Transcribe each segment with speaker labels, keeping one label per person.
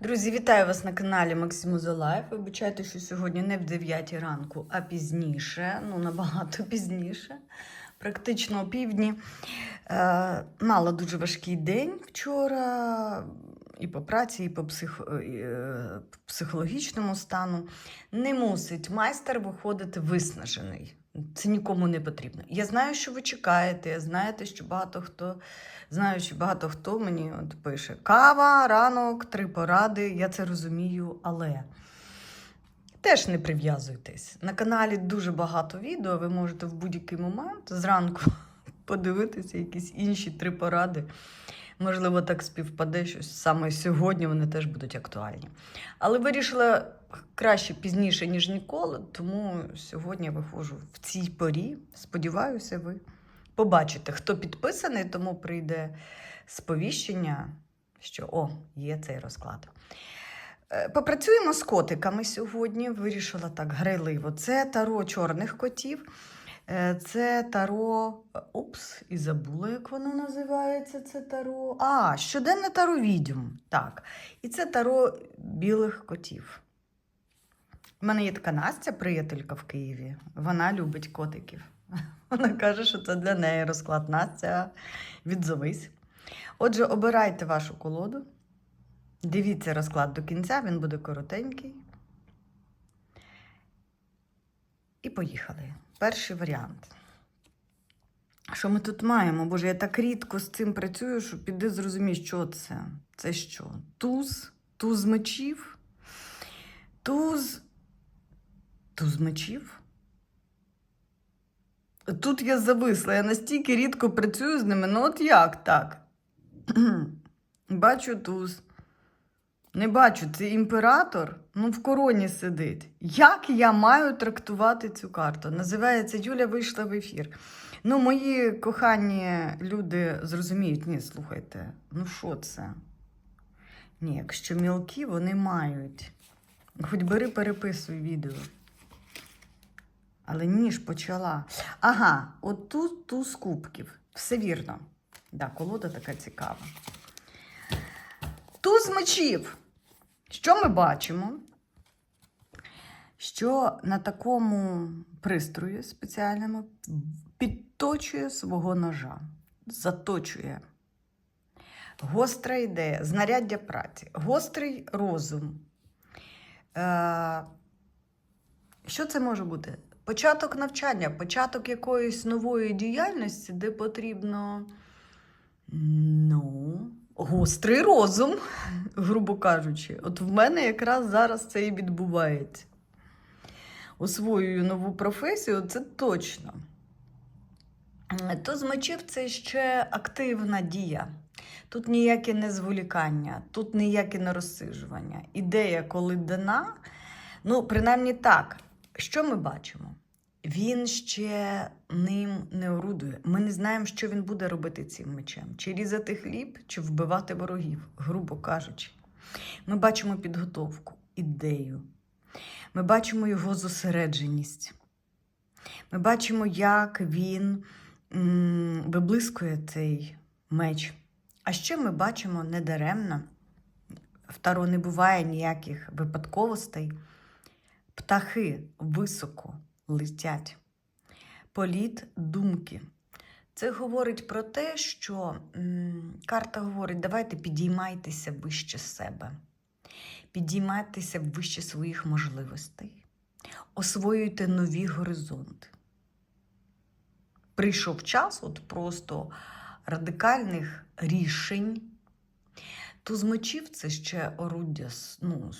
Speaker 1: Друзі, вітаю вас на каналі Максимуза Лайф. Вибачайте, що сьогодні не в 9 ранку, а пізніше, ну набагато пізніше, практично о півдні. Е, мала дуже важкий день вчора і по праці, і по псих... е, психологічному стану. Не мусить майстер виходити виснажений. Це нікому не потрібно. Я знаю, що ви чекаєте. Я знаєте, що багато хто знаю, що багато хто мені от пише: кава, ранок, три поради. Я це розумію, але теж не прив'язуйтесь. На каналі дуже багато відео. Ви можете в будь-який момент зранку подивитися якісь інші три поради. Можливо, так співпаде, що саме сьогодні вони теж будуть актуальні. Але вирішила краще пізніше, ніж ніколи, тому сьогодні я виходжу в цій порі. Сподіваюся, ви побачите, хто підписаний, тому прийде сповіщення, що о, є цей розклад. Е, Попрацюємо з котиками сьогодні. Вирішила так грайливо. Це таро чорних котів. Е, Це таро. Упс, і забула, як воно називається. Це таро. А, щоденне таро відьом. Так. І це таро білих котів. У мене є така Настя, приятелька в Києві. Вона любить котиків. Вона каже, що це для неї розклад. Настя, відзовись. Отже, обирайте вашу колоду. Дивіться розклад до кінця, він буде коротенький. І поїхали. Перший варіант. Що ми тут маємо? Боже, я так рідко з цим працюю, що піди зрозумій, що це. Це що? Туз, туз мечів, туз. Туз мечів. Тут я зависла, я настільки рідко працюю з ними. Ну, от як так? Бачу туз. Не бачу, це імператор, ну в короні сидить. Як я маю трактувати цю карту? Називається Юля вийшла в ефір. Ну, мої кохані люди зрозуміють, ні, слухайте, ну що це? Ні, якщо мілкі, вони мають. Хоч бери, переписуй відео. Але ніж почала. Ага, от тут туз кубків. Все вірно. Да, колода така цікава. Туз мечів. Що ми бачимо? Що на такому пристрої спеціальному підточує свого ножа, заточує. Гостра ідея, знаряддя праці, гострий розум. Е, що це може бути? Початок навчання, початок якоїсь нової діяльності, де потрібно ну, гострий розум, грубо кажучи. От в мене якраз зараз це і відбувається. Освоюю нову професію, це точно. То з мечів це ще активна дія. Тут ніяке не зволікання, тут ніяке не розсижування. Ідея, коли дана, ну, принаймні так, що ми бачимо? Він ще ним не орудує. Ми не знаємо, що він буде робити цим мечем: чи різати хліб, чи вбивати ворогів, грубо кажучи. Ми бачимо підготовку, ідею. Ми бачимо його зосередженість. Ми бачимо, як він виблискує цей меч. А ще ми бачимо недаремно, в Таро не буває ніяких випадковостей. Птахи високо летять. Політ думки. Це говорить про те, що карта говорить: давайте підіймайтеся вище себе, підіймайтеся вище своїх можливостей, освоюйте нові горизонти. Прийшов час от просто радикальних рішень. Туз мечів це ще оруддя, ну,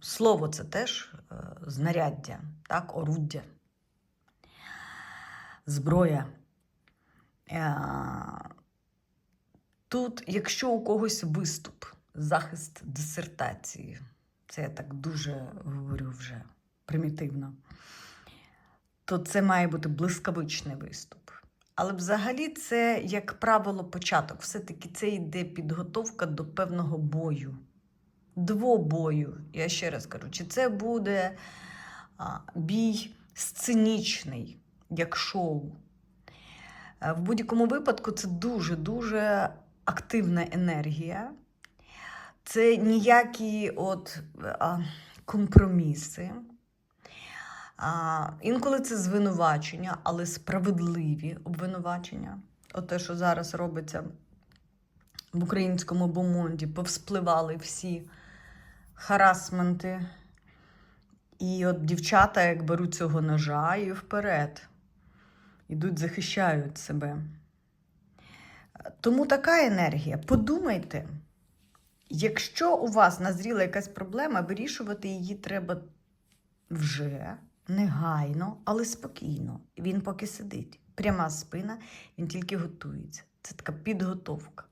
Speaker 1: слово це теж е, знаряддя, так, оруддя, зброя. Е, Тут, якщо у когось виступ, захист дисертації, це я так дуже говорю вже примітивно, то це має бути блискавичний виступ. Але взагалі це, як правило, початок. Все-таки це йде підготовка до певного бою. Двобою. Я ще раз кажу, чи це буде бій сценічний, як шоу. Е, В будь-якому випадку це дуже-дуже активна енергія. Це ніякі от а, компроміси. А, інколи це звинувачення, але справедливі обвинувачення. От те, що зараз робиться в українському бомонді, повспливали всі харасменти. І от дівчата, як беруть цього ножа і вперед, ідуть, захищають себе. Тому така енергія. Подумайте, якщо у вас назріла якась проблема, вирішувати її треба вже, негайно, але спокійно. Він поки сидить. Пряма спина, він тільки готується. Це така підготовка.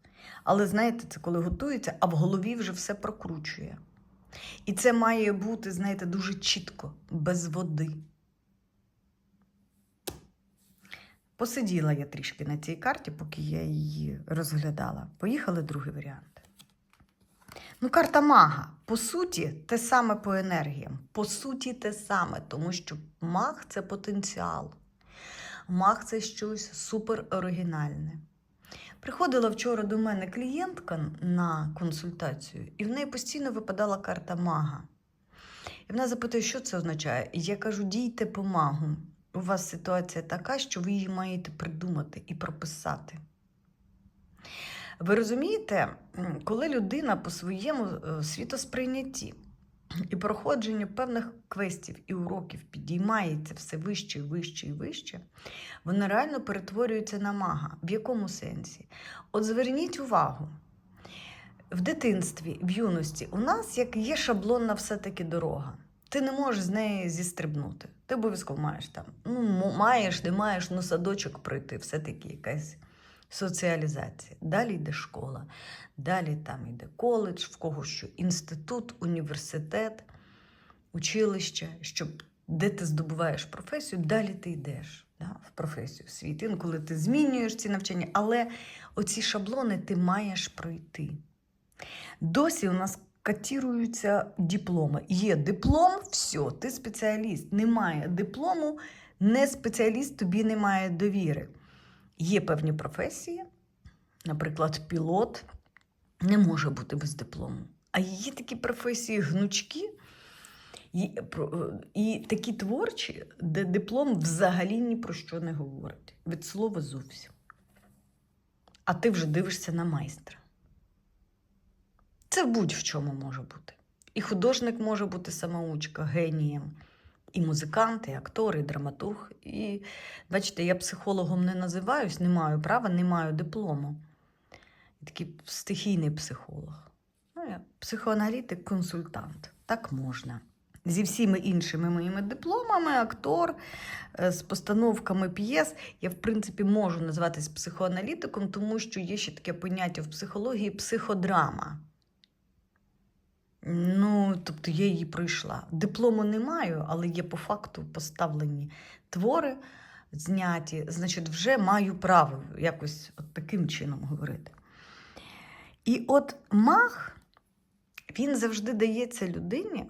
Speaker 1: Але знаєте, це коли готується, а в голові вже все прокручує. І це має бути, знаєте, дуже чітко, без води. Посиділа я трішки на цій карті, поки я її розглядала. Поїхали другий варіант. Ну, карта мага. По суті, те саме по енергіям. По суті, те саме, тому що маг це потенціал. Маг це щось супер оригінальне. Приходила вчора до мене клієнтка на консультацію, і в неї постійно випадала карта мага. І вона запитує, що це означає. І я кажу: дійте по магу. У вас ситуація така, що ви її маєте придумати і прописати. Ви розумієте, коли людина по своєму е, світосприйнятті і проходженню певних квестів і уроків підіймається все вище, і вище і вище, вона реально перетворюється на мага. В якому сенсі? От зверніть увагу. В дитинстві, в юності у нас як є шаблонна все-таки дорога. Ти не можеш з неї зістрибнути. Ти обов'язково маєш там. Ну, маєш, не маєш, ну садочок пройти, все-таки якась соціалізація. Далі йде школа, далі там йде коледж, в кого що інститут, університет, училище, щоб де ти здобуваєш професію, далі ти йдеш да, в професію, в світ. Інколи ти змінюєш ці навчання, але оці шаблони ти маєш пройти. Досі у нас катіруються дипломи. Є диплом, все, ти спеціаліст. Немає диплому, не спеціаліст, тобі немає довіри. Є певні професії, наприклад, пілот не може бути без диплому. А є такі професії гнучки і, і такі творчі, де диплом взагалі ні про що не говорить. Від слова зовсім. А ти вже дивишся на майстра. Це будь-в чому може бути. І художник може бути самоучка, генієм, і музикант, і актор, і драматург. І бачите, я психологом не називаюсь, не маю права, не маю диплому. Такий стихійний психолог. Ну, я психоаналітик, консультант. Так можна. Зі всіма іншими моїми дипломами, актор, е, з постановками п'єс, я, в принципі, можу називатись психоаналітиком, тому що є ще таке поняття в психології психодрама. Ну, тобто я її пройшла. Диплому не маю, але є по факту поставлені твори, зняті. Значить, вже маю право якось от таким чином говорити. І от маг, він завжди дається людині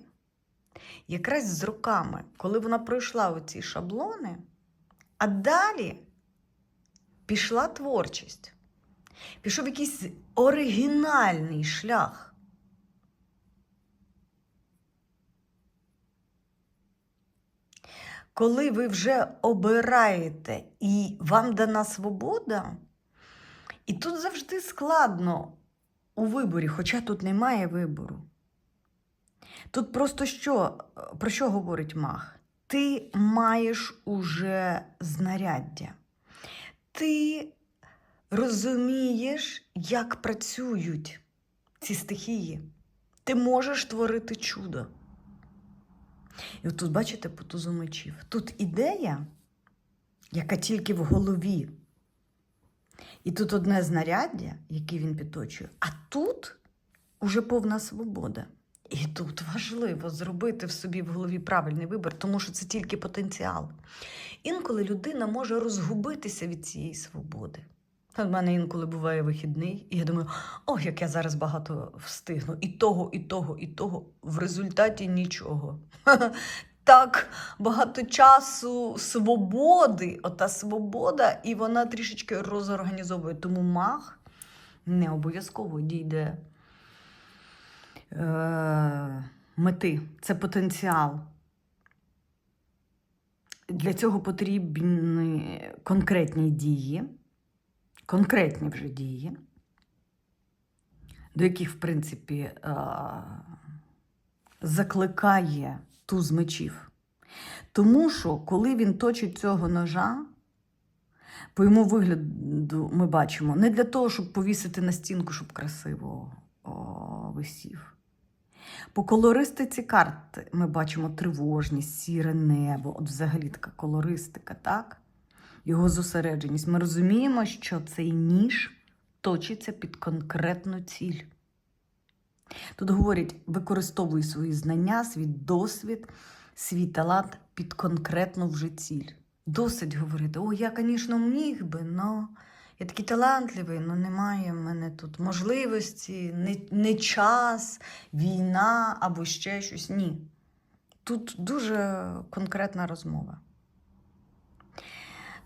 Speaker 1: якраз з роками, коли вона пройшла оці шаблони, а далі пішла творчість. Пішов якийсь оригінальний шлях. Коли ви вже обираєте і вам дана свобода, і тут завжди складно у виборі, хоча тут немає вибору. Тут просто що, про що говорить маг? Ти маєш уже знаряддя. Ти розумієш, як працюють ці стихії. Ти можеш творити чудо. І от тут, бачите, по тузу мечів. Тут ідея, яка тільки в голові. І тут одне знаряддя, яке він підточує, а тут уже повна свобода. І тут важливо зробити в собі в голові правильний вибір, тому що це тільки потенціал. Інколи людина може розгубитися від цієї свободи. У мене інколи буває вихідний, і я думаю, ох, як я зараз багато встигну. І того, і того, і того. В результаті нічого. Так багато часу свободи, ота свобода, і вона трішечки розорганізовує. Тому маг не обов'язково дійде е, мети, це потенціал. Для цього потрібні конкретні дії, конкретні вже дії, до яких, в принципі, е, закликає туз мечів. Тому що, коли він точить цього ножа, по йому вигляду ми бачимо не для того, щоб повісити на стінку, щоб красиво о, висів. По колористиці карт ми бачимо тривожність, сіре небо, от взагалі така колористика, так? Його зосередженість. Ми розуміємо, що цей ніж точиться під конкретну ціль. Тут говорять, використовуй свої знання, свій досвід, свій талант під конкретну вже ціль. Досить говорити, о, я, звісно, міг би, але я такий талантливий, але немає в мене тут можливості, не, не час, війна або ще щось. Ні. Тут дуже конкретна розмова.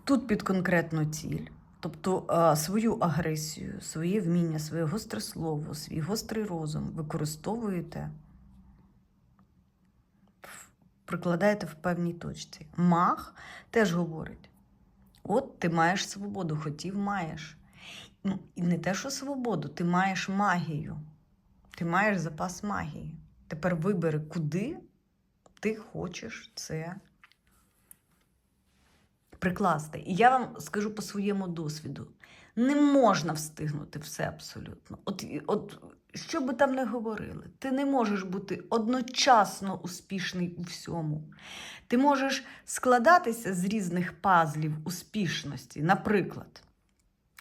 Speaker 1: Тут під конкретну ціль. Тобто е, свою агресію, своє вміння, своє гостре слово, свій гострий розум використовуєте, прикладаєте в певній точці. Маг теж говорить: от ти маєш свободу, хотів маєш. Ну, І не те, що свободу, ти маєш магію. Ти маєш запас магії. Тепер вибери, куди ти хочеш це прикласти. І я вам скажу по своєму досвіду: не можна встигнути все абсолютно. От, от що би там не говорили, ти не можеш бути одночасно успішний у всьому. Ти можеш складатися з різних пазлів успішності. Наприклад,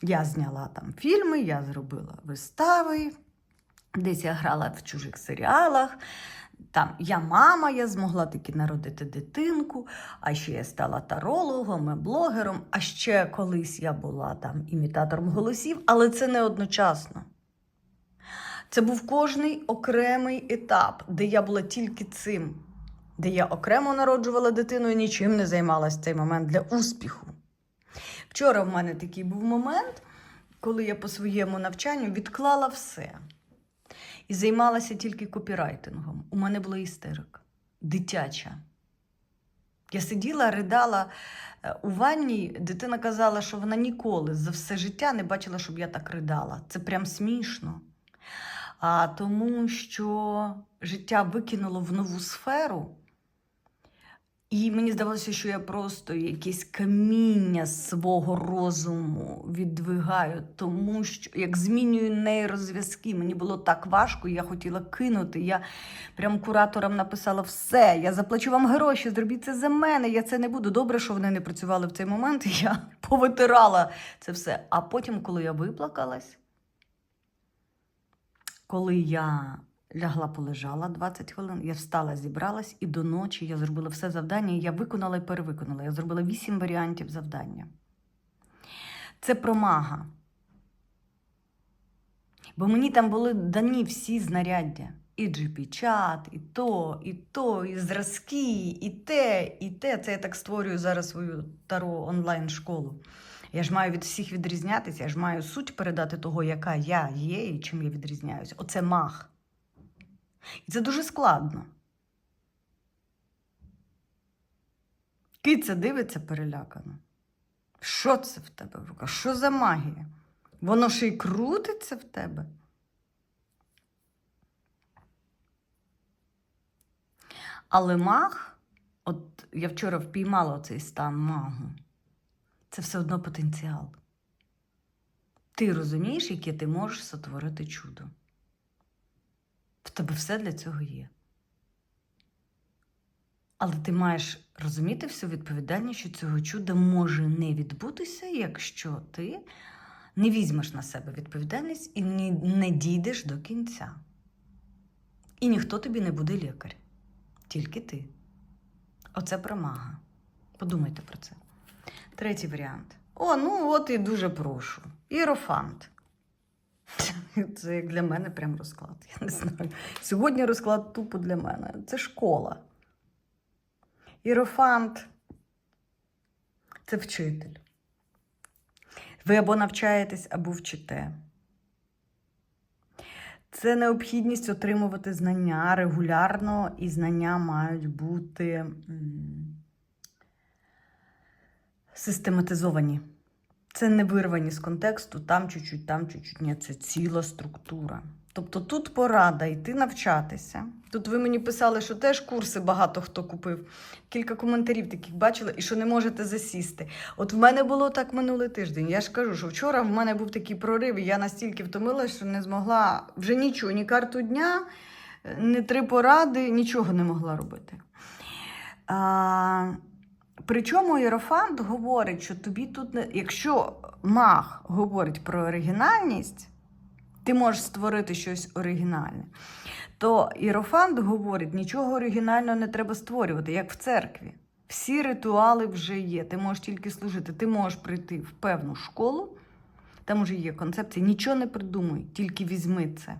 Speaker 1: я зняла там фільми, я зробила вистави, десь я грала в чужих серіалах. Там я мама, я змогла таки народити дитинку, а ще я стала тарологом, і блогером, а ще колись я була там імітатором голосів, але це не одночасно. Це був кожний окремий етап, де я була тільки цим, де я окремо народжувала дитину і нічим не займалася цей момент для успіху. Вчора в мене такий був момент, коли я по своєму навчанню відклала все і займалася тільки копірайтингом. У мене була істерика дитяча. Я сиділа, ридала е, у ванні. Дитина казала, що вона ніколи за все життя не бачила, щоб я так ридала. Це прям смішно. А тому що життя викинуло в нову сферу. І мені здавалося, що я просто якесь каміння свого розуму віддвигаю, тому що як змінюю нейрозв'язки, мені було так важко, я хотіла кинути. Я прям кураторам написала все. Я заплачу вам гроші, зробіть це за мене. Я це не буду. Добре, що вони не працювали в цей момент. Я повитирала це все. А потім, коли я виплакалась, коли я лягла, полежала 20 хвилин, я встала, зібралась, і до ночі я зробила все завдання, я виконала і перевиконала. Я зробила 8 варіантів завдання. Це про мага. Бо мені там були дані всі знаряддя. І GP-чат, і то, і то, і зразки, і те, і те. Це я так створюю зараз свою таро онлайн-школу. Я ж маю від всіх відрізнятися, я ж маю суть передати того, яка я є і чим я відрізняюся. Оце маг. І це дуже складно. Киця дивиться перелякано. Що це в тебе в руках? Що за магія? Воно ще й крутиться в тебе. Але маг, от я вчора впіймала цей стан магу, це все одно потенціал. Ти розумієш, яке ти можеш сотворити чудо. В тебе все для цього є. Але ти маєш розуміти всю відповідальність, що цього чуда може не відбутися, якщо ти не візьмеш на себе відповідальність і не, дійдеш до кінця. І ніхто тобі не буде лікар, тільки ти. Оце про мага. Подумайте про це. Третій варіант. О, ну от і дуже прошу. Іерофант. Це як для мене прям розклад. Я не знаю. Сьогодні розклад тупо для мене. Це школа. Іерофант це вчитель. Ви або навчаєтесь, або вчите. Це необхідність отримувати знання регулярно, і знання мають бути систематизовані. Це не вирвані з контексту, там чуть-чуть, там чуть-чуть. Ні, це ціла структура. Тобто тут порада йти навчатися. Тут ви мені писали, що теж курси багато хто купив. Кілька коментарів таких бачила, і що не можете засісти. От в мене було так минулий тиждень. Я ж кажу, що вчора в мене був такий прорив, і я настільки втомилася, що не змогла вже нічого, ні карту дня, ні три поради, нічого не могла робити. А, причому Єрофант говорить, що тобі тут не. Якщо маг говорить про оригінальність, ти можеш створити щось оригінальне. То Єрофант говорить, нічого оригінального не треба створювати, як в церкві. Всі ритуали вже є. Ти можеш тільки служити. Ти можеш прийти в певну школу, там вже є концепція. Нічого не придумуй, тільки візьми це.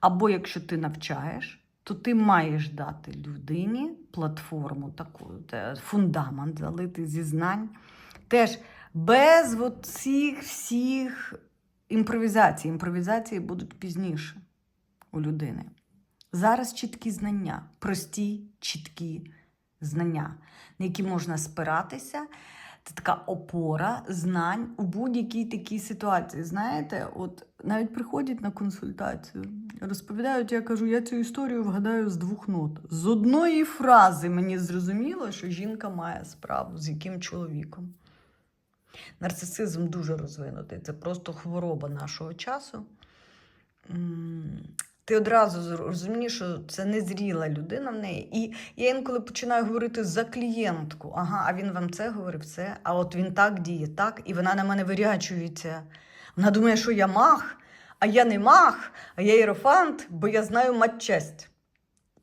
Speaker 1: Або якщо ти навчаєш, то ти маєш дати людині платформу, таку, фундамент залити зі знань. Теж без цих всіх імпровізацій. Імпровізації будуть пізніше у людини. Зараз чіткі знання, прості, чіткі знання, на які можна спиратися. Це така опора знань у будь-якій такій ситуації. Знаєте, от навіть приходять на консультацію, розповідають, я кажу, я цю історію вгадаю з двох нот. З одної фрази мені зрозуміло, що жінка має справу з яким чоловіком. Нарцисизм дуже розвинутий. Це просто хвороба нашого часу. Ти одразу розумієш, що це незріла людина в неї. І я інколи починаю говорити за клієнтку. Ага, а він вам це говорив, це. А от він так діє, так, і вона на мене вирячується. Вона думає, що я маг, а я не маг, а я єрофант, бо я знаю матчасть.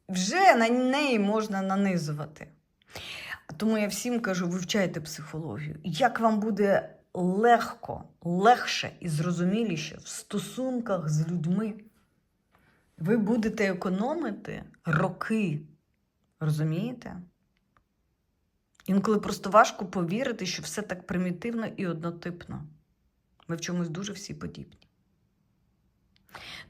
Speaker 1: Вже на неї можна нанизувати. Тому я всім кажу, вивчайте психологію. Як вам буде легко, легше і зрозуміліше в стосунках з людьми, ви будете економити роки. Розумієте? Інколи просто важко повірити, що все так примітивно і однотипно. Ми в чомусь дуже всі подібні.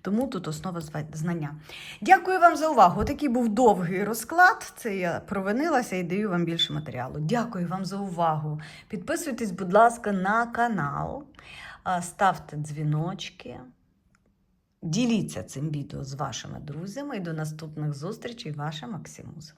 Speaker 1: Тому тут основа знання. Дякую вам за увагу. Такий був довгий розклад. Це я провинилася і даю вам більше матеріалу. Дякую вам за увагу. Підписуйтесь, будь ласка, на канал, ставте дзвіночки. Діліться цим відео з вашими друзями і до наступних зустрічей, ваша Максимуза.